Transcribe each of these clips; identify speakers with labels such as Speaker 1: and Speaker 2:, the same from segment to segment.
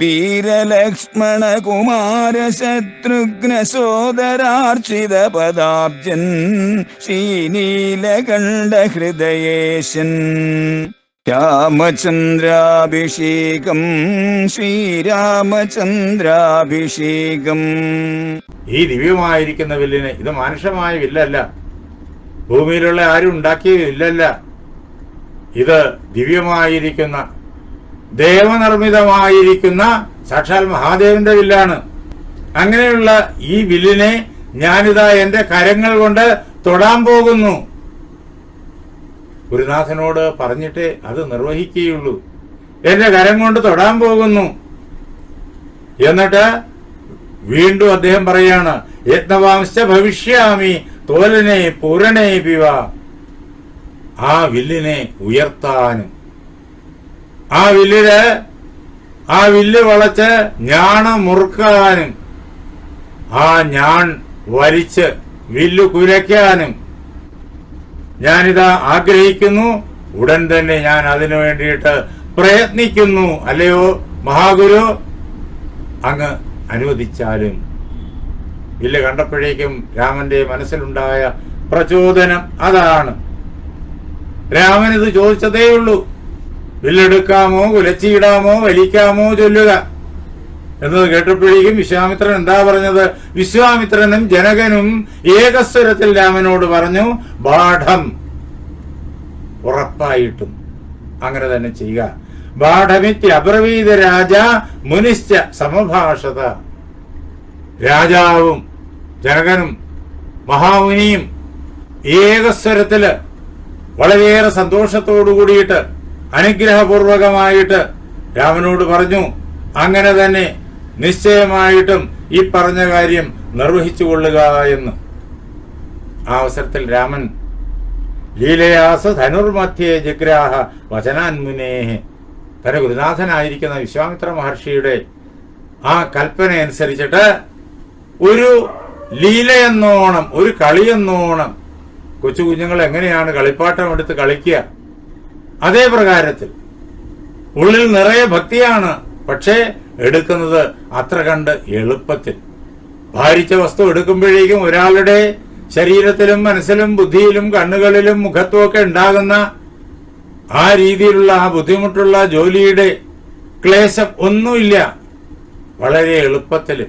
Speaker 1: വീരലക്ഷ്മണ കുമാര ശത്രുഘ്ന സോദരാർച്ചിത പദാബ്ജൻ ശ്രീനീലകണ്ഠ ഹൃദയേശൻ രാമചന്ദ്രാഭിഷേകം ശ്രീരാമചന്ദ്രാഭിഷേകം.
Speaker 2: ഈ ദിവ്യമായിരിക്കുന്ന വില്ലിന് ഇത് മാനുഷമായ വില്ലല്ല. ഭൂമിയിലുള്ള ആരും ഉണ്ടാക്കിയ വില്ലല്ല. ഇത് ദിവ്യമായിരിക്കുന്ന ദേവനിർമ്മിതമായിരിക്കുന്ന സാക്ഷാൽ മഹാദേവന്റെ വില്ലാണ്. അങ്ങനെയുള്ള ഈ വില്ലിനെ ഞാനിതാ എന്റെ കരങ്ങൾ കൊണ്ട് തൊടാൻ പോകുന്നു. ഗുരുനാഥനോട് പറഞ്ഞിട്ടേ അത് നിർവഹിക്കുകയുള്ളൂ. എന്റെ കരം കൊണ്ട് തൊടാൻ പോകുന്നു. എന്നിട്ട് വീണ്ടും അദ്ദേഹം പറയാണ് യത്നവാംശ ഭവിഷ്യാമി തോലനെ പൂരണേ പിവ ആ വില്ലിനെ ഉയർത്താനും ആ വില്ലിൽ ആ വില്ല് വളച്ച് ഞാണ മുറുക്കാനും ആ ഞാൻ വലിച്ച് വില്ല് കുരയ്ക്കാനും ഞാനിതാ ആഗ്രഹിക്കുന്നു. ഉടൻ തന്നെ ഞാൻ അതിനു വേണ്ടിയിട്ട് പ്രയത്നിക്കുന്നു. അല്ലയോ മഹാഗുരു? അങ്ങ് അനുവദിച്ചാലും. വില്ല് കണ്ടപ്പോഴേക്കും രാമന്റെ മനസ്സിലുണ്ടായ പ്രചോദനം അതാണ്. രാമൻ ഇത് ചോദിച്ചതേയുള്ളൂ. വില്ലെടുക്കാമോ കുലച്ചിയിടാമോ വലിക്കാമോ ചൊല്ലുക. എന്നത് കേട്ടപ്പോഴേക്കും വിശ്വാമിത്രൻ എന്താ പറഞ്ഞത്? വിശ്വാമിത്രനും ജനകനും ഏകസ്വരത്തിൽ രാമനോട് പറഞ്ഞു ബാഠം. ഉറപ്പായിട്ടും അങ്ങനെ തന്നെ ചെയ്യുക. ബാഠമിത്യ അബ്രവീത രാജ മുനിശ്ച സമഭാഷത. രാജാവും ജനകനും മഹാമുനിയും ഏകസ്വരത്തിൽ വളരെയേറെ സന്തോഷത്തോടു കൂടിയിട്ട് അനുഗ്രഹപൂർവകമായിട്ട് രാമനോട് പറഞ്ഞു അങ്ങനെ തന്നെ നിശ്ചയമായിട്ടും ഈ പറഞ്ഞ കാര്യം നിർവഹിച്ചു കൊള്ളുക എന്ന്. ആ അവസരത്തിൽ രാമൻ ലീലയാസ ധനുർമധ്യേ ജഗ്രാഹ വചനാൻമുനേഹ തന്റെ ഗുരുനാഥനായിരിക്കുന്ന വിശ്വാമിത്ര മഹർഷിയുടെ ആ കൽപ്പന അനുസരിച്ചിട്ട് ഒരു ലീലയെന്നോണം ഒരു കളിയെന്നോണം കൊച്ചു കുഞ്ഞുങ്ങൾ എങ്ങനെയാണ് കളിപ്പാട്ടം എടുത്ത് കളിക്കുക? അതേ പ്രകാരത്തിൽ. ഉള്ളിൽ നിറയെ ഭക്തിയാണ് പക്ഷേ എടുക്കുന്നത് അത്ര കണ്ട് എളുപ്പത്തിൽ. ഭാരിച്ച വസ്തു എടുക്കുമ്പോഴേക്കും ഒരാളുടെ ശരീരത്തിലും മനസ്സിലും ബുദ്ധിയിലും കണ്ണുകളിലും മുഖത്തും ഒക്കെ ഉണ്ടാകുന്ന ആ രീതിയിലുള്ള ആ ബുദ്ധിമുട്ടുള്ള ജോലിയുടെ ക്ലേശം ഒന്നുമില്ല. വളരെ എളുപ്പത്തിൽ.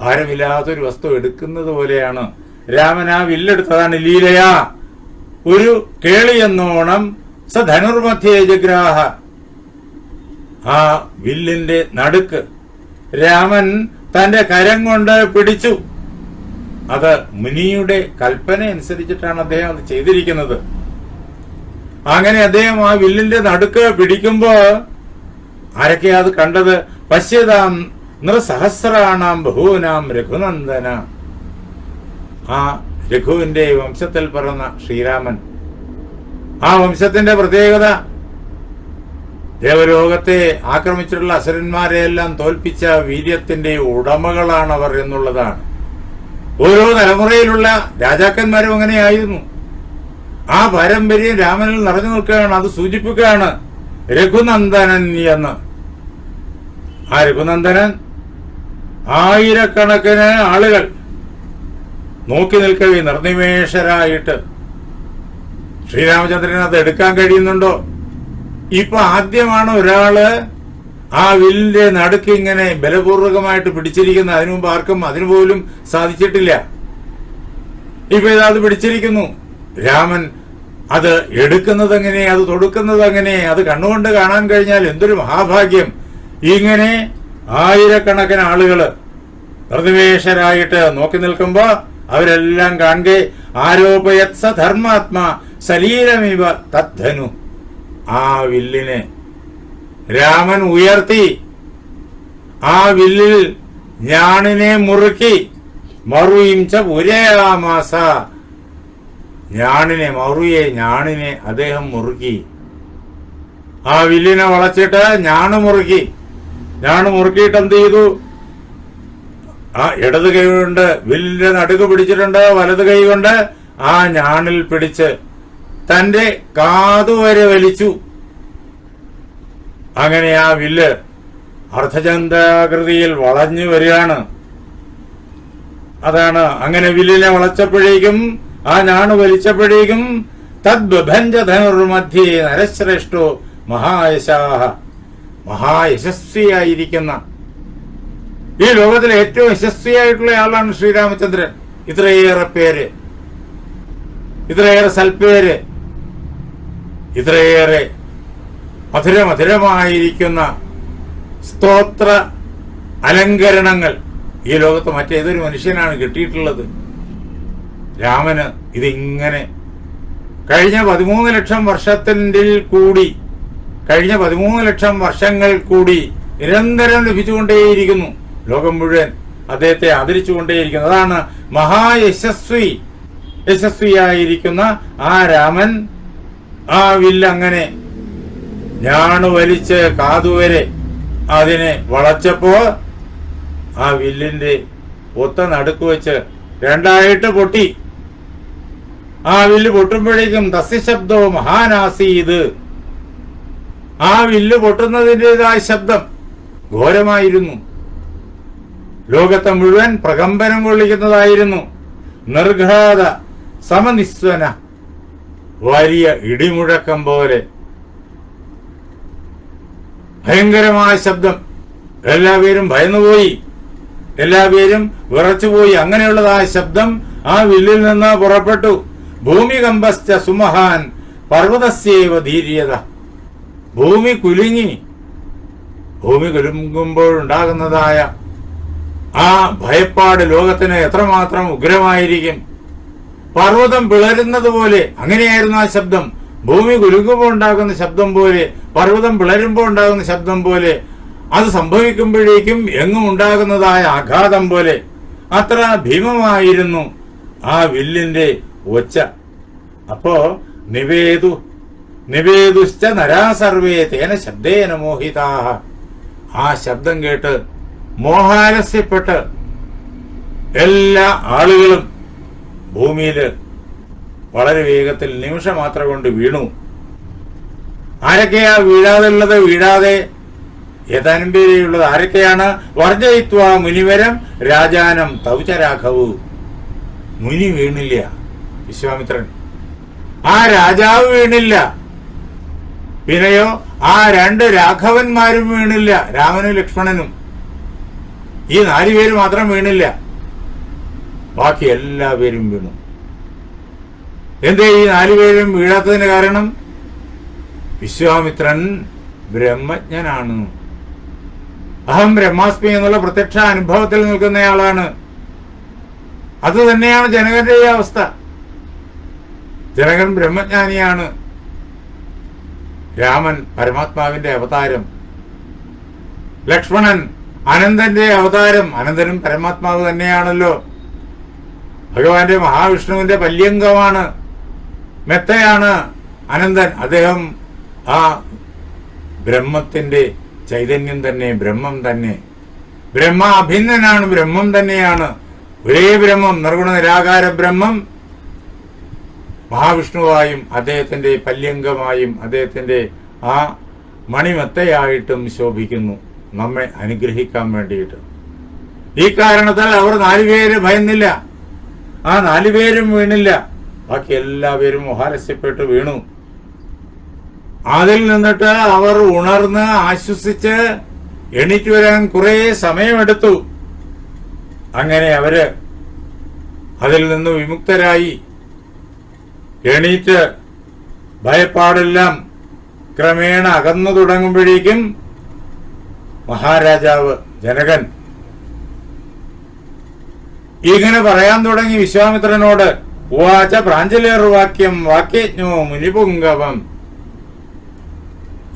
Speaker 2: ഭാരമില്ലാത്തൊരു വസ്തു എടുക്കുന്നത് പോലെയാണ്. രാമൻ ആ വില്ലെടുത്തതാണ് ലീലയാ. ഒരു കേളി എന്നോണം സ ധനുർമധ്യേ ജഗ്രാഹ. ആ വില്ലിന്റെ നടുക്ക് രാമൻ തന്റെ കരം കൊണ്ട് പിടിച്ചു. അത് മുനിയുടെ കൽപ്പന അനുസരിച്ചിട്ടാണ് അദ്ദേഹം അത് ചെയ്തിരിക്കുന്നത്. അങ്ങനെ അദ്ദേഹം ആ വില്ലിന്റെ നടുക്ക് പിടിക്കുമ്പോ ആരൊക്കെയാ അത് കണ്ടത്? പശ്യതാം നൃസഹസ്രാണാം ബഹുവിനാം രഘുനന്ദന. ആ രഘുവിന്റെ വംശത്തിൽ പിറന്ന ശ്രീരാമൻ. ആ വംശത്തിന്റെ പ്രത്യേകത ദേവലോകത്തെ ആക്രമിച്ചിട്ടുള്ള അസുരന്മാരെയെല്ലാം തോൽപ്പിച്ച വീര്യത്തിന്റെ ഉടമകളാണ് അവർ എന്നുള്ളതാണ്. ഓരോ തലമുറയിലുള്ള രാജാക്കന്മാരും അങ്ങനെയായിരുന്നു. ആ പാരമ്പര്യം രാമനിൽ നിറഞ്ഞു നിൽക്കുകയാണ് അത് സൂചിപ്പിക്കുകയാണ് രഘുനന്ദനൻ എന്ന്. ആ രഘുനന്ദനൻ ആയിരക്കണക്കിന് ആളുകൾ നോക്കി നിൽക്കവേ നിർനിമേഷരായിട്ട്. ശ്രീരാമചന്ദ്രൻ അത് എടുക്കാൻ കഴിയുന്നുണ്ടോ? ഇപ്പൊ ആദ്യമാണ് ഒരാൾ ആ വില്ലിന്റെ നടുക്ക് ഇങ്ങനെ ബലപൂർവകമായിട്ട് പിടിച്ചിരിക്കുന്ന അതിനു മുമ്പ് ആർക്കും അതിനു പോലും സാധിച്ചിട്ടില്ല. ഇപ്പൊ ഇത് പിടിച്ചിരിക്കുന്നു. രാമൻ അത് എടുക്കുന്നത് എങ്ങനെ അത് തൊടുക്കുന്നത് എങ്ങനെ അത് കണ്ണുകൊണ്ട് കാണാൻ കഴിഞ്ഞാൽ എന്തൊരു മഹാഭാഗ്യം. ഇങ്ങനെ ആയിരക്കണക്കിന് ആളുകൾ പ്രതിവേശരായിട്ട് നോക്കി നിൽക്കുമ്പോ അവരെല്ലാം കാണുകെ ആരോപയത്സ ധർമാത്മാ സലീലമിവ തദ്ധനു. ആ വില്ലിനെ രാമൻ ഉയർത്തി. ആ വില്ലിൽ ഞാണിനെ മുറുക്കി. മറുയും ച പുരയാമാസ ഞാണിനെ മറുയെ ഞാണിനെ അദ്ദേഹം മുറുക്കി. ആ വില്ലിനെ വളച്ചിട്ട് ഞാണ് മുറുക്കി. ഞാണ് മുറുക്കിയിട്ട് എന്ത് ചെയ്തു? ആ ഇടത് കൈ കൊണ്ട് വില്ലിന്റെ നടുക്ക് പിടിച്ചിട്ടുണ്ട് വലത് കൈ കൊണ്ട് ആ ഞാണിൽ പിടിച്ച് തന്റെ കാതുവരെ വലിച്ചു. അങ്ങനെ ആ വില്ല് അർദ്ധചന്ദ്രാകൃതിയിൽ വളഞ്ഞു വരികയാണ്. അതാണ് അങ്ങനെ വില്ലിനെ വളച്ചപ്പോഴേക്കും ആ ഞാണ് വലിച്ചപ്പോഴേക്കും തദ്ബന്ധനുർമധ്യേ നരശ്രേഷ്ഠോ മഹായശാഹ മഹായശസ്വിയായിരിക്കുന്ന. ഈ ലോകത്തിലെ ഏറ്റവും യശസ്വിയായിട്ടുള്ള ആളാണ് ശ്രീരാമചന്ദ്രൻ. ഇത്രയേറെ പേര്. ഇത്രയേറെ സൽപ്പേര്. ഇത്രയേറെ മധുരമധുരമായിരിക്കുന്ന സ്തോത്ര അലങ്കരണങ്ങൾ ഈ ലോകത്ത് മറ്റേതൊരു മനുഷ്യനാണ് കിട്ടിയിട്ടുള്ളത്. രാമന് ഇതിങ്ങനെ കഴിഞ്ഞ പതിമൂന്ന് ലക്ഷം വർഷത്തിന്റെ കൂടി കഴിഞ്ഞ പതിമൂന്ന് ലക്ഷം വർഷങ്ങൾ കൂടി നിരന്തരം ലഭിച്ചുകൊണ്ടേയിരിക്കുന്നു. ലോകം മുഴുവൻ അദ്ദേഹത്തെ ആദരിച്ചുകൊണ്ടേയിരിക്കുന്നു. അതാണ് മഹായശസ്വി. യശസ്വിയായിരിക്കുന്ന ആ രാമൻ ആ വില്ലങ്ങനെ ഞാണ് വലിച്ച് കാതുവരെ അതിനെ വളച്ചപ്പോ ആ വില്ലിന്റെ ഒത്ത നടുക്ക് വെച്ച് രണ്ടായിട്ട് പൊട്ടി. ആ വില്ല് പൊട്ടുമ്പോഴേക്കും തസ്യശബ്ദോ മഹാനാസീത് ആ വില്ല് പൊട്ടുന്നതിന്റെതായ ശബ്ദം ഘോരമായിരുന്നു. ലോകത്തെ മുഴുവൻ പ്രകമ്പനം കൊള്ളിക്കുന്നതായിരുന്നു. നിർഘാത സമനിസ്വന. വലിയ ഇടിമുഴക്കം പോലെ. ഭയങ്കരമായ ശബ്ദം. എല്ലാവരും ഭയന്നുപോയി. എല്ലാവരും വിറച്ചുപോയി. അങ്ങനെയുള്ളതായ ശബ്ദം ആ വില്ലിൽ നിന്ന് പുറപ്പെട്ടു. ഭൂമികമ്പസ്ഥ സുമഹാൻ പർവതസ്യേവ ധീര്യത. ഭൂമി കുലുങ്ങി. ഭൂമി കുലുങ്ങുമ്പോഴുണ്ടാകുന്നതായ ആ ഭയപ്പാട് ലോകത്തിന് എത്രമാത്രം ഉഗ്രമായിരിക്കും. പർവതം പിളരുന്നത് പോലെ അങ്ങനെയായിരുന്നു ആ ശബ്ദം. ഭൂമി കുലുങ്ങുമ്പോൾ ഉണ്ടാകുന്ന ശബ്ദം പോലെ പർവതം പിളരുമ്പോൾ ഉണ്ടാകുന്ന ശബ്ദം പോലെ അത് സംഭവിക്കുമ്പോഴേക്കും എങ്ങും ഉണ്ടാകുന്നതായ ആഘാതം പോലെ. അത്ര ഭീമമായിരുന്നു ആ വില്ലിന്റെ ഒച്ച. അപ്പോ നിവേദു നിവേദുശ്ച നരാസർവേ തേന ശബ്ദേന മോഹിതാഹ. ആ ശബ്ദം കേട്ട് മോഹാലസ്യപ്പെട്ട് എല്ലാ ആളുകളും ഭൂമിയിൽ വളരെ വേഗത്തിൽ നിമിഷം മാത്രം കൊണ്ട് വീണു. ആരൊക്കെയാ വീഴാതുള്ളത് വീഴാതെ ഏതാനും ആരൊക്കെയാണ്? വർജയിത്വ മുനിവരം രാജാനം തൗചരാഘവു മുനി വീണില്ല വിശ്വാമിത്രൻ. ആ രാജാവ് വീണില്ല. പിന്നെയോ ആ രണ്ട് രാഘവന്മാരും വീണില്ല രാമനും ലക്ഷ്മണനും. ഈ നാലുപേര് മാത്രം വീണില്ല. ബാക്കി എല്ലാവരും വീണു. എന്തേ ഈ നാലുപേരും വീഴാത്തതിന് കാരണം? വിശ്വാമിത്രൻ ബ്രഹ്മജ്ഞനാണ്. അഹം ബ്രഹ്മാസ്മി എന്നുള്ള പ്രത്യക്ഷ അനുഭവത്തിൽ നിൽക്കുന്നയാളാണ്. അത് തന്നെയാണ് ജനകന്റെ ഈ അവസ്ഥ. ജനകൻ ബ്രഹ്മജ്ഞാനിയാണ്. രാമൻ പരമാത്മാവിന്റെ അവതാരം. ലക്ഷ്മണൻ അനന്തന്റെ അവതാരം. അനന്തനും പരമാത്മാവ് തന്നെയാണല്ലോ. ഭഗവാന്റെ മഹാവിഷ്ണുവിന്റെ പല്യംഗമാണ് മെത്തയാണ് അനന്തൻ. അദ്ദേഹം ആ ബ്രഹ്മത്തിന്റെ ചൈതന്യം തന്നെ ബ്രഹ്മം തന്നെ. ബ്രഹ്മ അഭിന്നനാണ് ബ്രഹ്മം തന്നെയാണ്. ഒരേ ബ്രഹ്മം നിർഗുണ നിരാകാര ബ്രഹ്മം. മഹാവിഷ്ണുവായും അദ്ദേഹത്തിന്റെ പല്യംഗമായും അദ്ദേഹത്തിന്റെ ആ മണിമെത്തയായിട്ടും ശോഭിക്കുന്നു. നമ്മെ അനുഗ്രഹിക്കാൻ വേണ്ടിയിട്ട്. ഈ കാരണത്താൽ അവർ നാലുപേര് ഭയന്നില്ല. ആ നാലുപേരും വീണില്ല. ബാക്കി എല്ലാവരും മഹാരസ്യപ്പെട്ട് വീണു. അതിൽ നിന്നിട്ട് അവർ ഉണർന്ന് ആശ്വസിച്ച് എണീറ്റ് വരാൻ കുറെ സമയമെടുത്തു. അങ്ങനെ അവർ അതിൽ നിന്ന് വിമുക്തരായി. എണീറ്റ് ഭയപ്പാടെല്ലാം ക്രമേണ അകന്നു തുടങ്ങുമ്പോഴേക്കും മഹാരാജാവ് ജനകൻ ഇങ്ങനെ പറയാൻ തുടങ്ങി വിശ്വാമിത്രനോട് ഉവാച പ്രാഞ്ചലേർ വാക്യം വാക്യജ്ഞോ മുനിപുങ്കവം.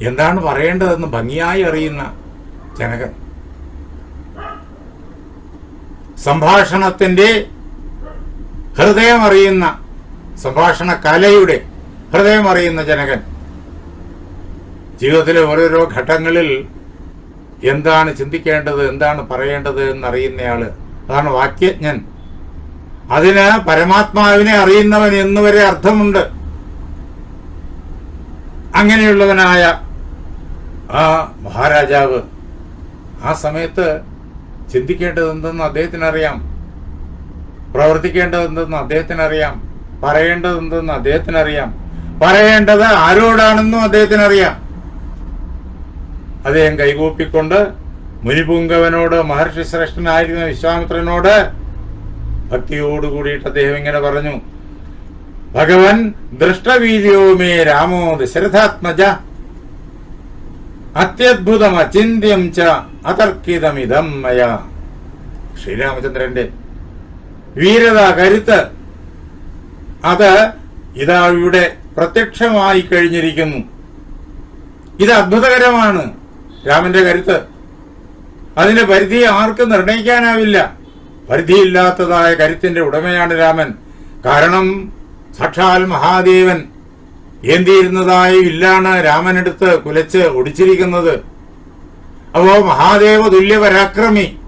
Speaker 2: എന്താണ് പറയേണ്ടതെന്ന് ഭംഗിയായി അറിയുന്ന ജനകൻ. സംഭാഷണത്തിന്റെ ഹൃദയമറിയുന്ന സംഭാഷണ കലയുടെ ഹൃദയമറിയുന്ന ജനകൻ. ജീവിതത്തിലെ ഓരോരോ ഘട്ടങ്ങളിൽ എന്താണ് ചിന്തിക്കേണ്ടത് എന്താണ് പറയേണ്ടത് എന്നറിയുന്നയാൾ അതാണ് വാക്യജ്ഞൻ അതിന് പരമാത്മാവിനെ അറിയുന്നവൻ എന്നുവരെ അർത്ഥമുണ്ട്. അങ്ങനെയുള്ളവനായ ആ മഹാരാജാവ് ആ സമയത്ത് ചിന്തിക്കേണ്ടത് എന്തെന്ന് അദ്ദേഹത്തിനറിയാം. പ്രവർത്തിക്കേണ്ടത് എന്തെന്ന് അദ്ദേഹത്തിനറിയാം. പറയേണ്ടത് എന്തെന്ന് അദ്ദേഹത്തിനറിയാം. പറയേണ്ടത് ആരോടാണെന്നും അദ്ദേഹത്തിനറിയാം. അദ്ദേഹം കൈകൂപ്പിക്കൊണ്ട് മുനിപുങ്കവനോട് മഹർഷി ശ്രേഷ്ഠനായിരുന്ന വിശ്വാമിത്രനോട് ഭക്തിയോടുകൂടിയിട്ട് അദ്ദേഹം ഇങ്ങനെ പറഞ്ഞു ഭഗവൻ ദൃഷ്ടവീര്യോ മേ രാമോ ദശരഥാത്മജ അത്യദ്ഭുതം അചിന്യം ച അതർക്കിതമിതം മയ. ശ്രീരാമചന്ദ്രന്റെ വീരത കരുത്ത് അത് ഇതാ ഇവിടെ പ്രത്യക്ഷമായി കഴിഞ്ഞിരിക്കുന്നു. ഇത് അത്ഭുതകരമാണ് രാമന്റെ കരുത്ത്. അതിന്റെ പരിധി ആർക്കും നിർണയിക്കാനാവില്ല. പരിധിയില്ലാത്തതായ കരുത്തിന്റെ ഉടമയാണ് രാമൻ. കാരണം സാക്ഷാൽ മഹാദേവൻ. ഏന്തിയിരുന്നതായ വില്ലാണ് രാമനെടുത്ത് കുലച്ച് ഒടിച്ചിരിക്കുന്നത്. അപ്പോ മഹാദേവ തുല്യ പരാക്രമി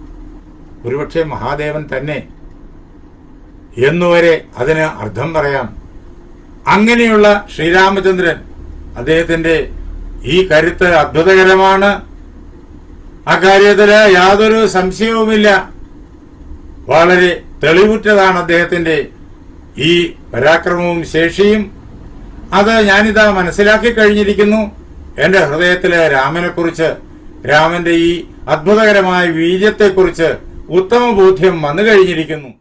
Speaker 2: ഒരുപക്ഷെ മഹാദേവൻ തന്നെ. എന്നുവരെ അതിന് അർത്ഥം പറയാം. അങ്ങനെയുള്ള ശ്രീരാമചന്ദ്രൻ അദ്ദേഹത്തിന്റെ ഈ കരുത്ത് അത്ഭുതകരമാണ്. അക്കാര്യത്തിൽ യാതൊരു സംശയവുമില്ല. വളരെ തെളിവുറ്റതാണ് അദ്ദേഹത്തിന്റെ ഈ പരാക്രമവും ശേഷിയും. അത് ഞാനിതാ മനസ്സിലാക്കി കഴിഞ്ഞിരിക്കുന്നു. എന്റെ ഹൃദയത്തിലെ രാമനെക്കുറിച്ച് രാമന്റെ ഈ അത്ഭുതകരമായ വീര്യത്തെക്കുറിച്ച് ഉത്തമ ബോധ്യം വന്നു കഴിഞ്ഞിരിക്കുന്നു.